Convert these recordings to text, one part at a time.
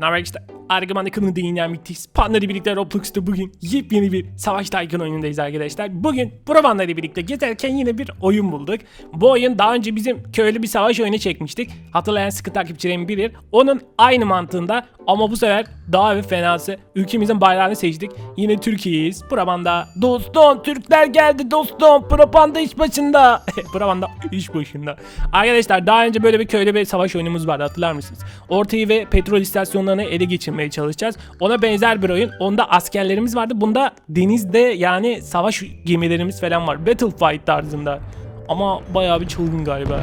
Ne haber işte? Argıman yakını değinen müthiş. Panda birlikte Roblox'ta bugün yepyeni bir Savaş Tycoon oyunundayız arkadaşlar. Bugün Brovan'la ile birlikte gezerken yine bir oyun bulduk. Bu oyun daha önce bizim köylü bir savaş oyunu çekmiştik. Hatırlayan sıkı takipçilerim bilir. Onun aynı mantığında ama bu sefer daha bir fenası. Ülkemizin bayrağını seçtik. Yine Türkiye'yiz. Brovan'da. Dostum Türkler geldi dostum. Propanda iş başında. Brovan'da iş başında. Arkadaşlar daha önce böyle bir köylü bir savaş oyunumuz vardı hatırlar mısınız? Ortayı ve petrol istasyonlarını ele geçirmeye çalışacağız. Ona benzer bir oyun. Onda askerlerimiz vardı. Bunda denizde yani savaş gemilerimiz falan var. Battlefight tarzında. Ama bayağı bir çılgın galiba.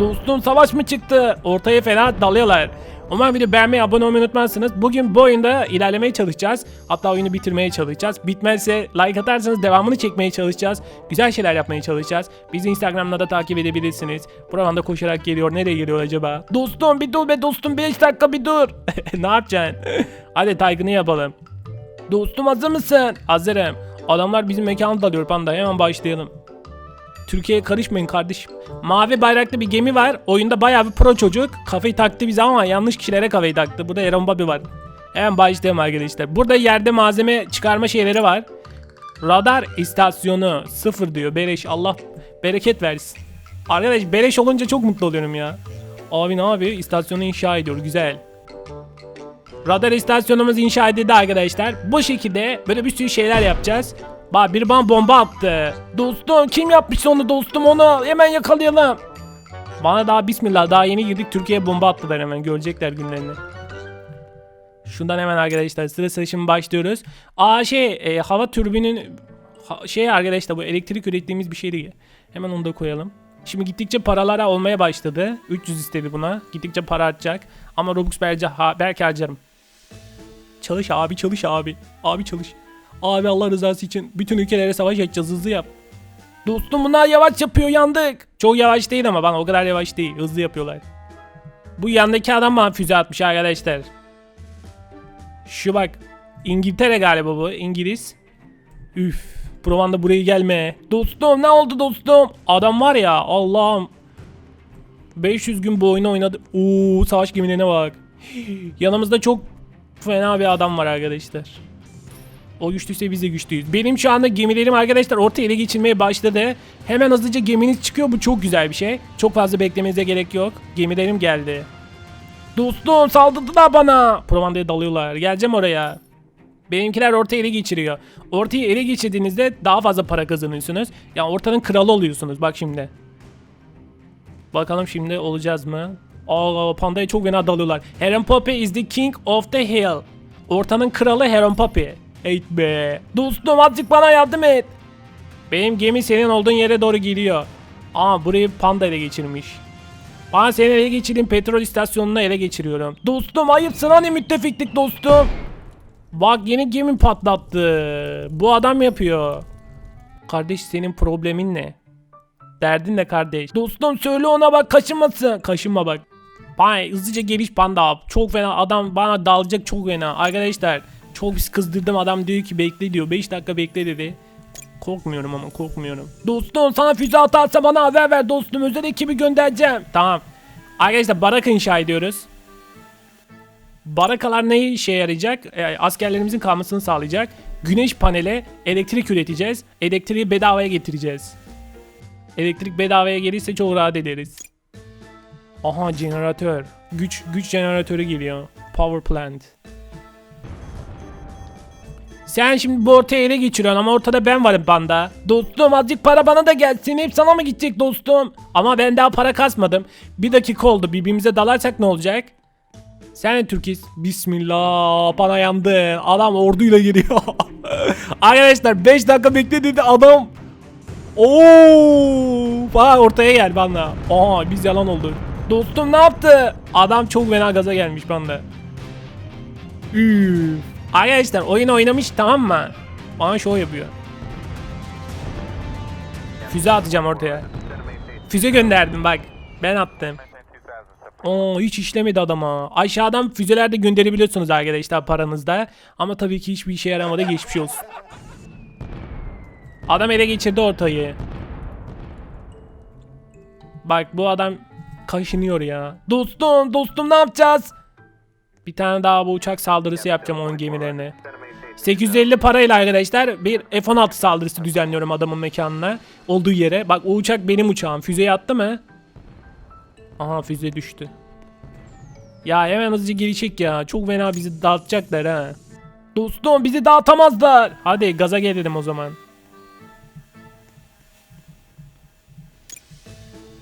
Dostum savaş mı çıktı? Ortaya fena dalıyorlar. Umarım video beğenmeyi, abone olmayı unutmazsınız. Bugün bu oyunda ilerlemeye çalışacağız. Hatta oyunu bitirmeye çalışacağız. Bitmezse like atarsanız devamını çekmeye çalışacağız. Güzel şeyler yapmaya çalışacağız. Bizi Instagram'da da takip edebilirsiniz. Buradan da koşarak geliyor. Nereye geliyor acaba? Dostum bir dur be dostum 5 dakika bir dur. ne yapacaksın? Hadi Tycoon'ı yapalım. Dostum hazır mısın? Hazırım. Adamlar bizim mekanı dalıyor panda. Hemen başlayalım. Türkiye'ye karışmayın kardeşim. Mavi bayraklı bir gemi var. Oyunda bayağı bir pro çocuk. Kafayı taktı bize ama yanlış kişilere kafayı taktı. Burada Aaron Bobby var. Hemen başlayalım arkadaşlar. Burada yerde malzeme çıkarma şeyleri var. Radar istasyonu sıfır diyor. Beleş Allah bereket versin. Arkadaş beleş olunca çok mutlu oluyorum ya. Abi ne yapıyor? İstasyonu inşa ediyor. Güzel. Radar istasyonumuz inşa edildi arkadaşlar. Bu şekilde böyle bir sürü şeyler yapacağız. Bak bir bana bomba attı. Dostum kim yapmış onu dostum onu hemen yakalayalım. Bana daha bismillah daha yeni girdik Türkiye'ye bomba attılar hemen görecekler günlerini. Şundan hemen arkadaşlar sıra sıra şimdi başlıyoruz. Aa şey e, hava türbinin ha- şey arkadaşlar bu elektrik ürettiğimiz bir şey değil. Hemen onu da koyalım. Şimdi gittikçe paralara olmaya başladı. 300 istedi buna. Gittikçe para artacak. Ama Robux belki, ha, belki harcarım. Çalış abi çalış abi. Abi çalış. Abi Allah rızası için bütün ülkelere savaş açacağız hızlı yap. Dostum bunlar yavaş yapıyor yandık. Çok yavaş değil ama bana o kadar yavaş değil. Hızlı yapıyorlar. Bu yandaki adam bana füze atmış arkadaşlar. Şu bak. İngiltere galiba bu. İngiliz. Üf. Provanda buraya gelme. Dostum ne oldu dostum? Adam var ya Allah'ım. 500 gün bu oyunu oynadı. Oo savaş gemilerine bak. Yanımızda çok fena bir adam var arkadaşlar. O güçlüyse biz de güçlüyüz. Benim şu anda gemilerim arkadaşlar orta ele geçirmeye başladı. Hemen hızlıca geminiz çıkıyor. Bu çok güzel bir şey. Çok fazla beklemenize gerek yok. Gemilerim geldi. Dostum saldırdılar bana. Provanda'ya dalıyorlar. Geleceğim oraya. Benimkiler orta ele geçiriyor. Ortayı ele geçirdiğinizde daha fazla para kazanıyorsunuz. Yani ortanın kralı oluyorsunuz. Bak şimdi. Bakalım şimdi olacağız mı? Aa pandaya çok fena dalıyorlar. Heron Poppy is the king of the hill. Ortanın kralı Heron Poppy. Eyt be. Dostum azıcık bana yardım et. Benim gemi senin olduğun yere doğru geliyor. Aa burayı panda ele geçirmiş. Ben seni ele geçireyim petrol istasyonuna ele geçiriyorum. Dostum ayıpsın hani müttefiklik dostum. Bak yeni gemi patlattı. Bu adam yapıyor. Kardeş senin problemin ne? Derdin ne kardeş? Dostum söyle ona bak kaşınmasın. Kaşınma bak. Bana hızlıca geliş panda. Çok fena adam bana dalacak çok fena. Arkadaşlar çok pis kızdırdım adam diyor ki bekle diyor. 5 dakika bekle dedi. Korkmuyorum ama korkmuyorum. Dostum sana füze atarsa bana haber ver dostum. Özel ekibi göndereceğim. Tamam. Arkadaşlar baraka inşa ediyoruz. Barakalar ne işe yarayacak? E, askerlerimizin kalmasını sağlayacak. Güneş paneli elektrik üreteceğiz. Elektriği bedavaya getireceğiz. Elektrik bedavaya gelirse çok rahat ederiz. Aha jeneratör. Güç güç jeneratörü geliyor. Power plant. Sen şimdi bu ortaya ele geçiriyorsun ama ortada ben varım banda. Dostum azıcık para bana da gelsin. Hep sana mı gidecek dostum? Ama ben daha para kasmadım. Bir dakika oldu. Birbirimize dalarsak ne olacak? Sen Türkiz. Bismillah. Bana yandı. Adam orduyla geliyor. Arkadaşlar 5 dakika bekle dedi adam. Oo! Bak ortaya gel bana. Aha biz yalan oldu. Dostum ne yaptı? Adam çok fena gaza gelmiş bana. Üf. Arkadaşlar oyun oynamış tamam mı? Bana şov yapıyor. Füze atacağım ortaya. Füze gönderdim bak. Ben attım. Oo hiç işlemedi adama. Aşağıdan füzeler de gönderebiliyorsunuz arkadaşlar paranızda. Ama tabii ki hiçbir işe yaramadı geçmiş olsun. Adam ele geçirdi ortayı. Bak bu adam kaşınıyor ya. Dostum dostum ne yapacağız? Bir tane daha bu uçak saldırısı yapacağım onun gemilerine. 850 parayla arkadaşlar bir F-16 saldırısı düzenliyorum adamın mekanına. Olduğu yere. Bak o uçak benim uçağım. Füzeyi attı mı? Aha füze düştü. Ya hemen hızlıca geri çek ya. Çok fena bizi dağıtacaklar ha. Dostum bizi dağıtamazlar. Hadi gaza gelelim o zaman.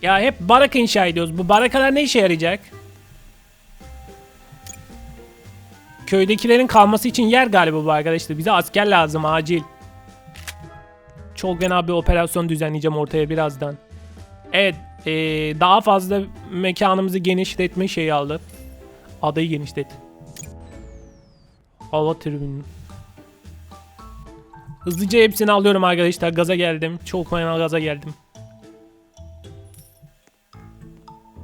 Ya hep baraka inşa ediyoruz. Bu barakalar ne işe yarayacak? Köydekilerin kalması için yer galiba bu arkadaşlar. Bize asker lazım acil. Çok fena bir operasyon düzenleyeceğim ortaya birazdan. Evet. eee, daha fazla mekanımızı genişletme şeyi aldı. Adayı genişlet. Hava tribünü. Hızlıca hepsini alıyorum arkadaşlar. Gaza geldim. Çok fena gaza geldim.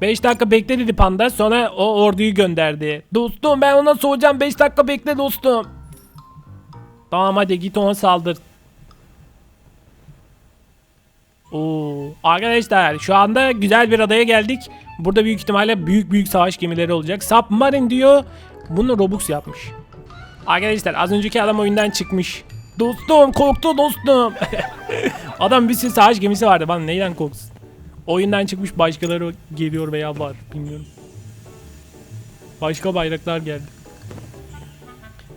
5 dakika bekle dedi panda. Sonra o orduyu gönderdi. Dostum ben ona soracağım. 5 dakika bekle dostum. Tamam hadi git ona saldır. Oo, arkadaşlar şu anda güzel bir adaya geldik. Burada büyük ihtimalle büyük büyük savaş gemileri olacak. Submarine diyor. Bunu Robux yapmış. Arkadaşlar az önceki adam oyundan çıkmış. Dostum korktu dostum. adam bir sürü savaş gemisi vardı. Bana neyden korksun? Oyundan çıkmış başkaları geliyor veya var bilmiyorum. Başka bayraklar geldi.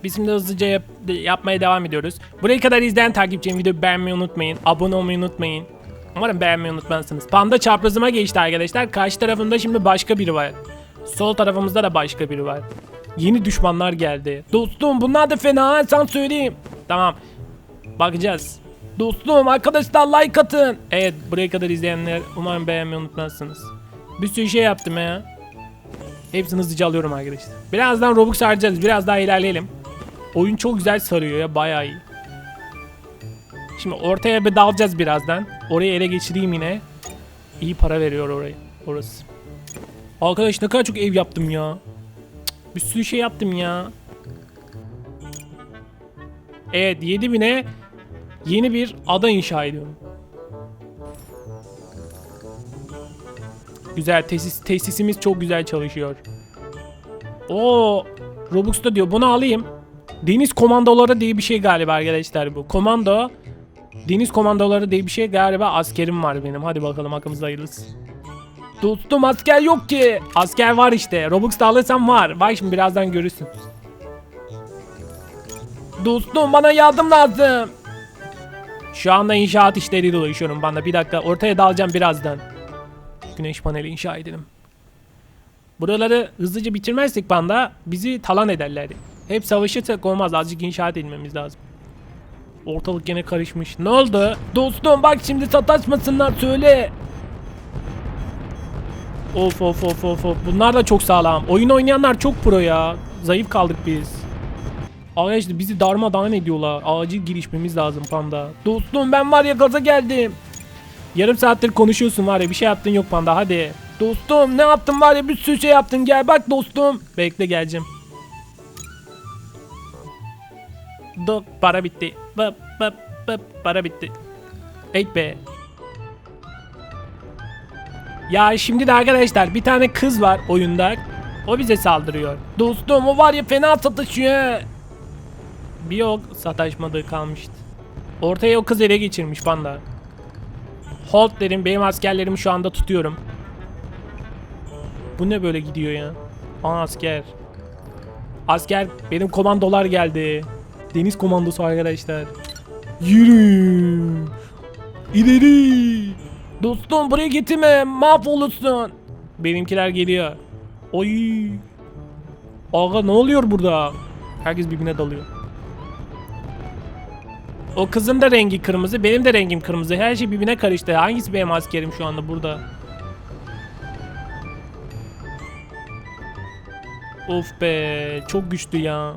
Biz şimdi hızlıca yap- yapmaya devam ediyoruz. Buraya kadar izleyen takipçim videoyu beğenmeyi unutmayın. Abone olmayı unutmayın. Umarım beğenmeyi unutmazsınız. Panda çaprazıma geçti arkadaşlar. Karşı tarafımda şimdi başka biri var. Sol tarafımızda da başka biri var. Yeni düşmanlar geldi. Dostum bunlar da fena sen söyleyeyim. Tamam. Bakacağız. Dostum arkadaşlar like atın. Evet buraya kadar izleyenler umarım beğenmeyi unutmazsınız. Bir sürü şey yaptım ya. Hepsini hızlıca alıyorum arkadaşlar. Birazdan Robux harcarız. Biraz daha ilerleyelim. Oyun çok güzel sarıyor ya bayağı iyi. Şimdi ortaya bir dalacağız birazdan. Orayı ele geçireyim yine. İyi para veriyor orayı. Orası. Arkadaş ne kadar çok ev yaptım ya. Bir sürü şey yaptım ya. Evet 7000'e yeni bir ada inşa ediyorum. Güzel tesis tesisimiz çok güzel çalışıyor. O Robux'ta diyor bunu alayım. Deniz komandoları diye bir şey galiba arkadaşlar bu. Komando Deniz komandoları diye bir şey galiba askerim var benim. Hadi bakalım hakkımızda hayırlısı. Dostum asker yok ki. Asker var işte. Robux da alırsam var. Bak şimdi birazdan görürsün. Dostum bana yardım lazım. Şu anda inşaat işleriyle uğraşıyorum bana. Bir dakika ortaya dalacağım birazdan. Güneş paneli inşa edelim. Buraları hızlıca bitirmezsek banda bizi talan ederler. Hep savaşırsak olmaz. Azıcık inşaat etmemiz lazım. Ortalık gene karışmış. Ne oldu? Dostum bak şimdi sataşmasınlar söyle. Of of of of of. Bunlar da çok sağlam. Oyun oynayanlar çok pro ya. Zayıf kaldık biz. Arkadaşlar bizi darmadağın ediyorlar. Acil girişmemiz lazım panda. Dostum ben var ya gaza geldim. Yarım saattir konuşuyorsun var ya bir şey yaptın yok panda hadi. Dostum ne yaptın var ya bir sürü şey yaptın gel bak dostum. Bekle geleceğim. Dur para bitti. Bıp bıp bıp para bitti. Ey be. Ya şimdi de arkadaşlar bir tane kız var oyunda. O bize saldırıyor. Dostum o var ya fena satışıyor. Bir yok sataşmadığı kalmıştı. Ortaya o kız ele geçirmiş panda. Hold derim benim askerlerimi şu anda tutuyorum. Bu ne böyle gidiyor ya? Aa asker. Asker benim komandolar geldi. Deniz komandosu arkadaşlar. Yürü. İleri. Dostum buraya getirme mahvolursun. Benimkiler geliyor. Oy. Aga ne oluyor burada? Herkes birbirine dalıyor. O kızın da rengi kırmızı, benim de rengim kırmızı. Her şey birbirine karıştı. Hangisi benim askerim şu anda burada? Of be, çok güçlü ya.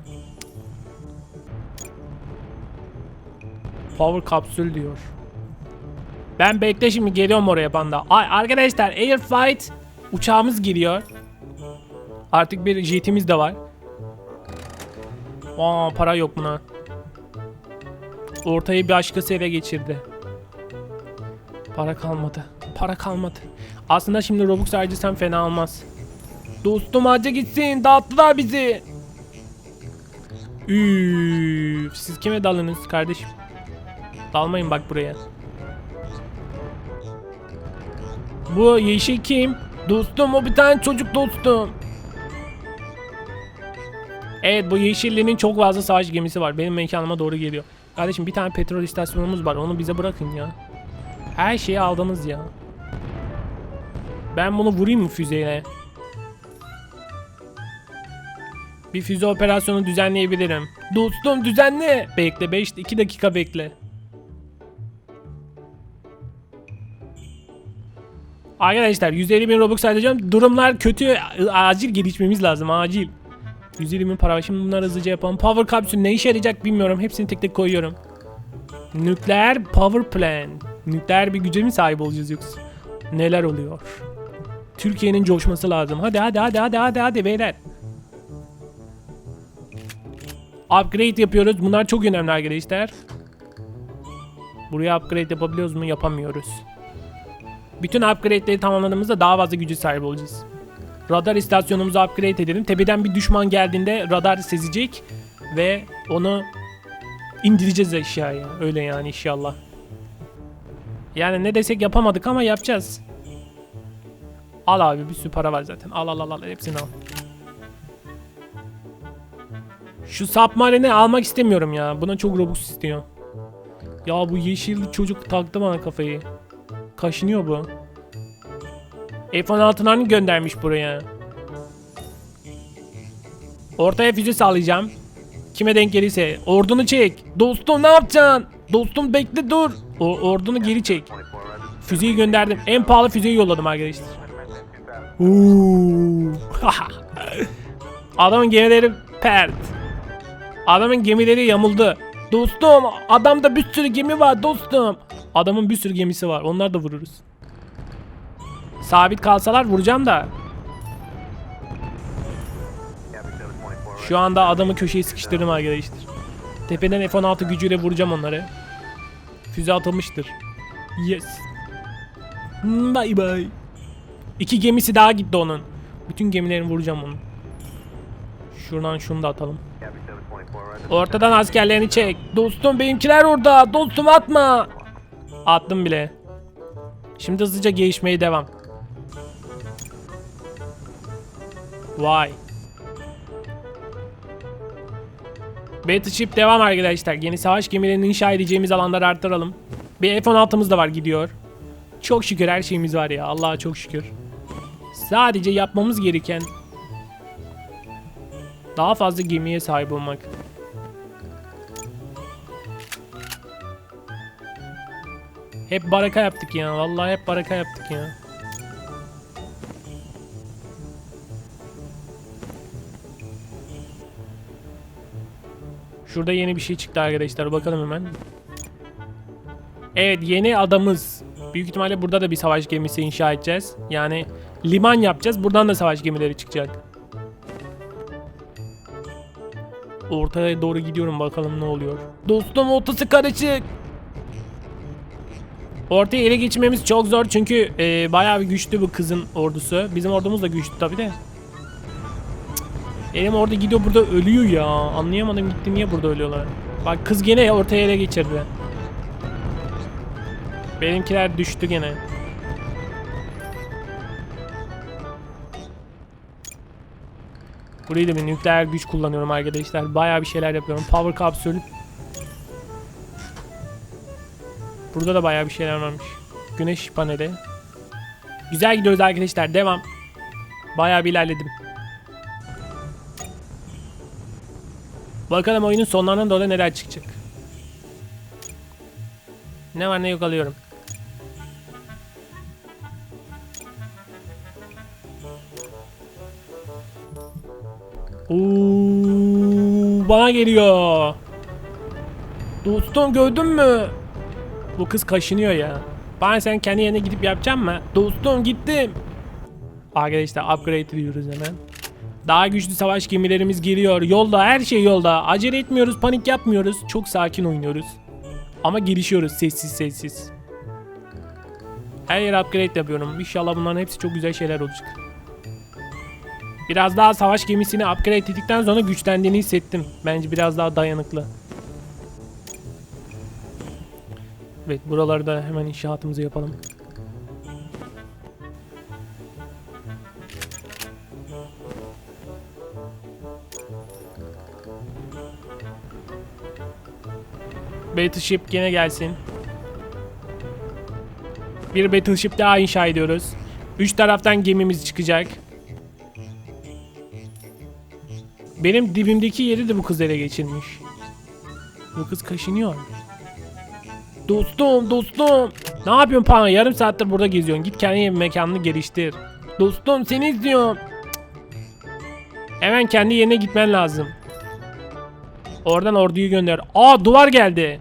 Power kapsül diyor. Ben bekle şimdi geliyorum oraya panda. Ay arkadaşlar Air Flight uçağımız geliyor. Artık bir jetimiz de var. Aa para yok buna. Ortayı bir başkası ele geçirdi. Para kalmadı. Para kalmadı. Aslında şimdi Robux harcasam fena olmaz. Dostum hacca gitsin. Dağıttılar bizi. Üf, siz kime dalınız kardeşim? Dalmayın bak buraya. Bu yeşil kim? Dostum o bir tane çocuk dostum. Evet bu yeşillinin çok fazla savaş gemisi var. Benim mekanıma doğru geliyor. Kardeşim bir tane petrol istasyonumuz var. Onu bize bırakın ya. Her şeyi aldınız ya. Ben bunu vurayım mı füzeyle? Bir füze operasyonu düzenleyebilirim. Dostum düzenle. Bekle 5 2 dakika bekle. Arkadaşlar 150 bin Robux harcayacağım. Durumlar kötü. Acil gelişmemiz lazım. Acil. 150 bin para var. Şimdi bunları hızlıca yapalım. Power kapsül ne işe yarayacak bilmiyorum. Hepsini tek tek koyuyorum. Nükleer power plant. Nükleer bir güce mi sahip olacağız yoksa? Neler oluyor? Türkiye'nin coşması lazım. Hadi hadi hadi hadi hadi hadi beyler. Upgrade yapıyoruz. Bunlar çok önemli arkadaşlar. Buraya upgrade yapabiliyoruz mu? Yapamıyoruz. Bütün upgrade'leri tamamladığımızda daha fazla gücü sahip olacağız. Radar istasyonumuzu upgrade edelim. Tepeden bir düşman geldiğinde radar sezecek ve onu indireceğiz aşağıya. Öyle yani inşallah. Yani ne desek yapamadık ama yapacağız. Al abi bir sürü para var zaten. Al al al al hepsini al. Şu submarine'i almak istemiyorum ya. Buna çok Robux istiyor. Ya bu yeşil çocuk taktı bana kafayı. Kaşınıyor bu. F-16'larını göndermiş buraya. Ortaya füze sağlayacağım. Kime denk gelirse. Ordunu çek. Dostum ne yapacaksın? Dostum bekle dur. O, ordunu geri çek. Füzeyi gönderdim. En pahalı füzeyi yolladım arkadaşlar. Adamın gemileri pert. Adamın gemileri yamuldu. Dostum adamda bir sürü gemi var dostum. Adamın bir sürü gemisi var. Onlar da vururuz. Sabit kalsalar vuracağım da. Şu anda adamı köşeye sıkıştırdım arkadaşlar. Tepeden F-16 gücüyle vuracağım onları. Füze atılmıştır. Yes. Bye bye. İki gemisi daha gitti onun. Bütün gemilerini vuracağım onun. Şuradan şunu da atalım. Ortadan askerlerini çek. Dostum benimkiler orada. Dostum atma. Attım bile. Şimdi hızlıca gelişmeye devam. Vay. Battleship devam arkadaşlar. Yeni savaş gemilerini inşa edeceğimiz alanları artıralım. Bir F-16'mız da var gidiyor. Çok şükür her şeyimiz var ya. Allah'a çok şükür. Sadece yapmamız gereken daha fazla gemiye sahip olmak. Hep baraka yaptık ya. Vallahi hep baraka yaptık ya. Şurada yeni bir şey çıktı arkadaşlar. Bakalım hemen. Evet yeni adamız. Büyük ihtimalle burada da bir savaş gemisi inşa edeceğiz. Yani liman yapacağız. Buradan da savaş gemileri çıkacak. Ortaya doğru gidiyorum bakalım ne oluyor. Dostum ortası karışık. Ortaya ele geçmemiz çok zor çünkü e, bayağı bir güçlü bu kızın ordusu. Bizim ordumuz da güçlü tabi de. Elim orada gidiyor burada ölüyor ya. Anlayamadım gitti niye burada ölüyorlar. Bak kız gene ortaya ele geçirdi. Benimkiler düştü gene. Burayı da bir nükleer güç kullanıyorum arkadaşlar. Bayağı bir şeyler yapıyorum. Power kapsül. Burada da bayağı bir şeyler varmış. Güneş paneli. Güzel gidiyoruz arkadaşlar. Devam. Bayağı bir ilerledim. Bakalım oyunun sonlarına doğru neler çıkacak. Ne var ne yok alıyorum. Oo, bana geliyor. Dostum gördün mü? Bu kız kaşınıyor ya. Ben sen kendi yerine gidip yapacağım mı? Dostum gittim. Arkadaşlar upgrade ediyoruz hemen. Daha güçlü savaş gemilerimiz geliyor. Yolda her şey yolda. Acele etmiyoruz, panik yapmıyoruz. Çok sakin oynuyoruz. Ama gelişiyoruz sessiz sessiz. Her yere upgrade yapıyorum. İnşallah bunların hepsi çok güzel şeyler olacak. Biraz daha savaş gemisini upgrade ettikten sonra güçlendiğini hissettim. Bence biraz daha dayanıklı. Evet buraları da hemen inşaatımızı yapalım. Battleship gene gelsin. Bir Battleship daha inşa ediyoruz. Üç taraftan gemimiz çıkacak. Benim dibimdeki yeri de bu kız ele geçirmiş. Bu kız kaşınıyor. Dostum, dostum. Ne yapıyorsun Pan? Yarım saattir burada geziyorsun. Git kendi mekanını geliştir. Dostum seni izliyorum. Hemen kendi yerine gitmen lazım. Oradan orduyu gönder. Aa duvar geldi.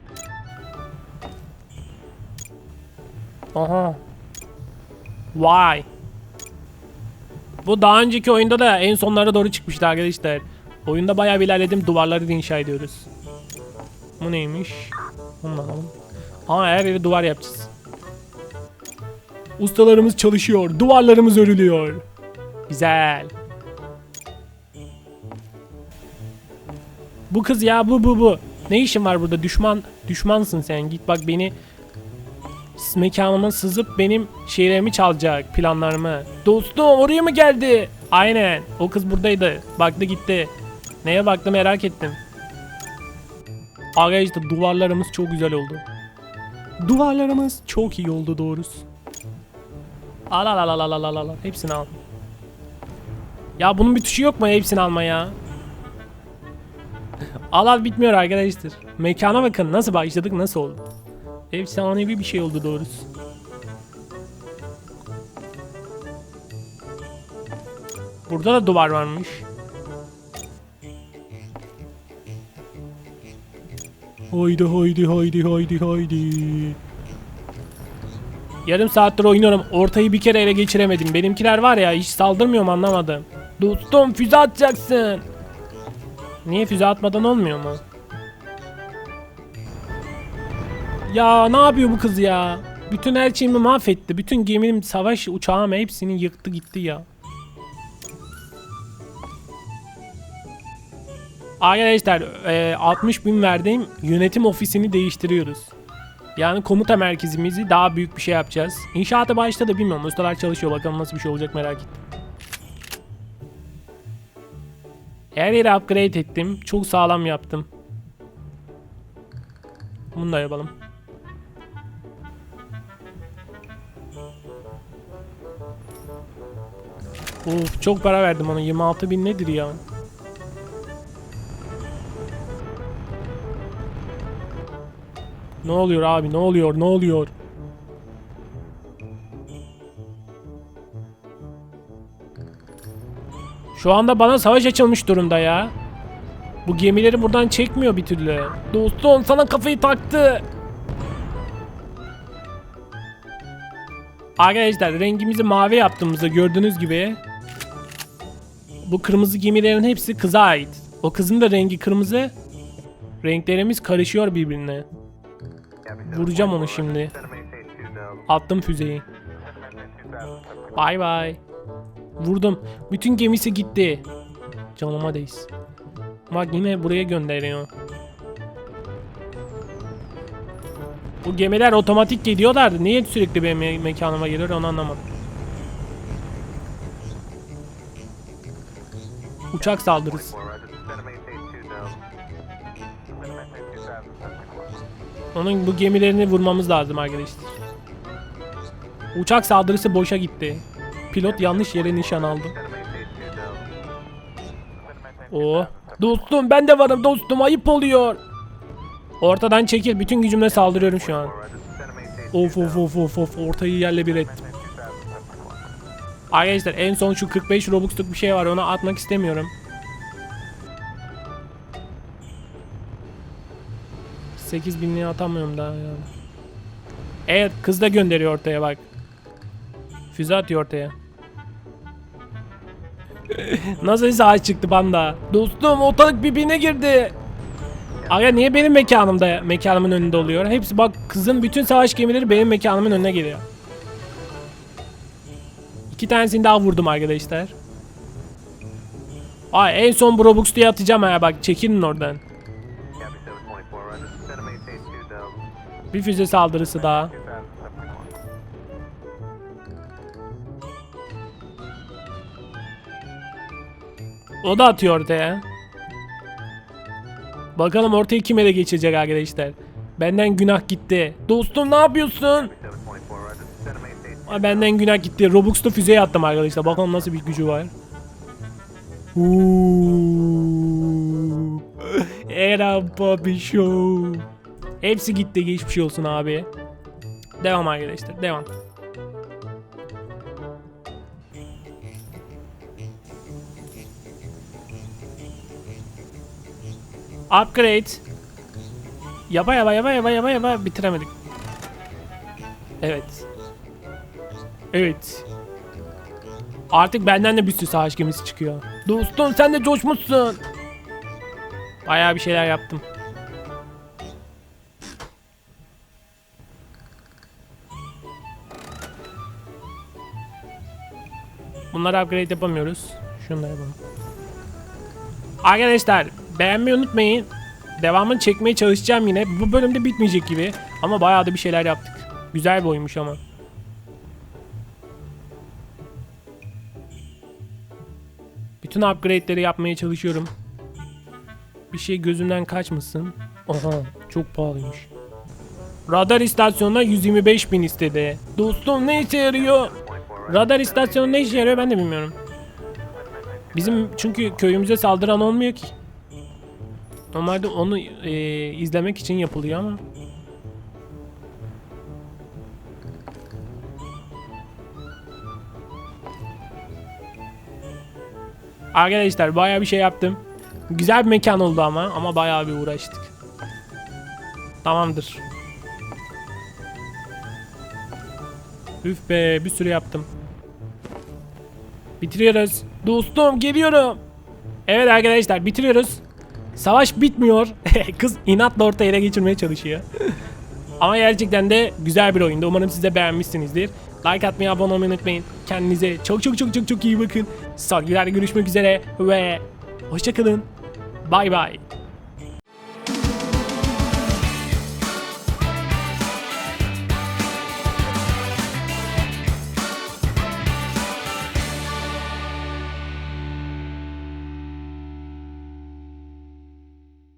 Aha. Vay. Bu daha önceki oyunda da en sonlara doğru çıkmıştı arkadaşlar. Oyunda bayağı bir ilerledim. Duvarları inşa ediyoruz. Bu neymiş? Bunu da alalım. Aa her yeri duvar yapacağız. Ustalarımız çalışıyor. Duvarlarımız örülüyor. Güzel. Bu kız ya bu bu bu. Ne işin var burada? Düşman düşmansın sen. Git bak beni mekanıma sızıp benim şeylerimi çalacak, planlarımı. Dostum oraya mı geldi? Aynen. O kız buradaydı. Baktı gitti. Neye baktı merak ettim. Arkadaşlar duvarlarımız çok güzel oldu. Duvarlarımız çok iyi oldu doğrusu. Al al al al al al al. Hepsini al. Ya bunun bir tuşu yok mu hepsini alma ya? al al bitmiyor arkadaşlar. Mekana bakın nasıl başladık nasıl oldu. Efsanevi bir şey oldu doğrusu. Burada da duvar varmış. Haydi haydi haydi haydi haydi. Yarım saattir oynuyorum. Ortayı bir kere ele geçiremedim. Benimkiler var ya hiç saldırmıyor mu anlamadım. Dostum füze atacaksın. Niye füze atmadan olmuyor mu? Ya ne yapıyor bu kız ya? Bütün her şeyimi mahvetti. Bütün gemim, savaş uçağım hepsini yıktı gitti ya. Arkadaşlar e, 60 bin verdiğim yönetim ofisini değiştiriyoruz. Yani komuta merkezimizi daha büyük bir şey yapacağız. İnşaata başladı bilmiyorum. Ustalar çalışıyor. Bakalım nasıl bir şey olacak merak ettim. Her yeri upgrade ettim. Çok sağlam yaptım. Bunu da yapalım. Of çok para verdim ona. 26 bin nedir ya? Ne oluyor abi? Ne oluyor? Ne oluyor? Şu anda bana savaş açılmış durumda ya. Bu gemileri buradan çekmiyor bir türlü. Dostum sana kafayı taktı. Arkadaşlar rengimizi mavi yaptığımızda gördüğünüz gibi bu kırmızı gemilerin hepsi kıza ait. O kızın da rengi kırmızı. Renklerimiz karışıyor birbirine. Vuracağım onu şimdi. Attım füzeyi. Bay bay. Vurdum. Bütün gemisi gitti. Canıma değsin. Bak yine buraya gönderiyor. Bu gemiler otomatik gidiyorlardı. Niye sürekli benim me- mekanıma geliyor onu anlamadım. Uçak saldırısı. Onun bu gemilerini vurmamız lazım arkadaşlar. Uçak saldırısı boşa gitti. Pilot yanlış yere nişan aldı. Oo. Dostum ben de varım dostum ayıp oluyor. Ortadan çekil bütün gücümle saldırıyorum şu an. Of of of of of ortayı yerle bir ettim. Arkadaşlar en son şu 45 Robux'luk bir şey var onu atmak istemiyorum. 8 binliği atamıyorum daha ya. Evet kız da gönderiyor ortaya bak. Füze atıyor ortaya. Nasıl sağ çıktı banda? Dostum ortalık birbirine girdi. Aga niye benim mekanımda mekanımın önünde oluyor? Hepsi bak kızın bütün savaş gemileri benim mekanımın önüne geliyor. İki tanesini daha vurdum arkadaşlar. Ay en son Robux diye atacağım ha bak çekinin oradan. Copy 724, roger. Send a maintain 2000, Bir füze saldırısı daha. 2071. O da atıyor ortaya. Bakalım ortaya kime de geçecek arkadaşlar. Benden günah gitti. Dostum ne yapıyorsun? Ay benden günah gitti. Robux'ta füzeye attım arkadaşlar. Bakalım nasıl bir gücü var. Uuu. Era Bobby Show. Hepsi gitti. Geçmiş olsun abi. Devam arkadaşlar. Devam. Upgrade. Yapa yapa yapa yapa yapa yapa bitiremedik. Evet. Evet. Artık benden de bir sürü savaş gemisi çıkıyor. Dostum sen de coşmuşsun. Bayağı bir şeyler yaptım. Bunları upgrade yapamıyoruz. Şunları yapalım. Arkadaşlar beğenmeyi unutmayın. Devamını çekmeye çalışacağım yine. Bu bölümde bitmeyecek gibi. Ama bayağı da bir şeyler yaptık. Güzel bir oyunmuş ama. Bütün upgrade'leri yapmaya çalışıyorum. Bir şey gözümden kaçmasın. Aha çok pahalıymış. Radar istasyonuna 125 bin istedi. Dostum ne işe yarıyor? Radar istasyonu ne işe yarıyor ben de bilmiyorum. Bizim çünkü köyümüze saldıran olmuyor ki. Normalde onu e, izlemek için yapılıyor ama. Arkadaşlar bayağı bir şey yaptım. Güzel bir mekan oldu ama ama bayağı bir uğraştık. Tamamdır. Üf be bir sürü yaptım. Bitiriyoruz. Dostum geliyorum. Evet arkadaşlar bitiriyoruz. Savaş bitmiyor. Kız inatla orta ele geçirmeye çalışıyor. Ama gerçekten de güzel bir oyundu. Umarım siz de beğenmişsinizdir. Like atmayı, abone olmayı unutmayın. Kendinize çok çok çok çok çok iyi bakın. Sonraki görüşmek üzere ve hoşçakalın. Bay bay.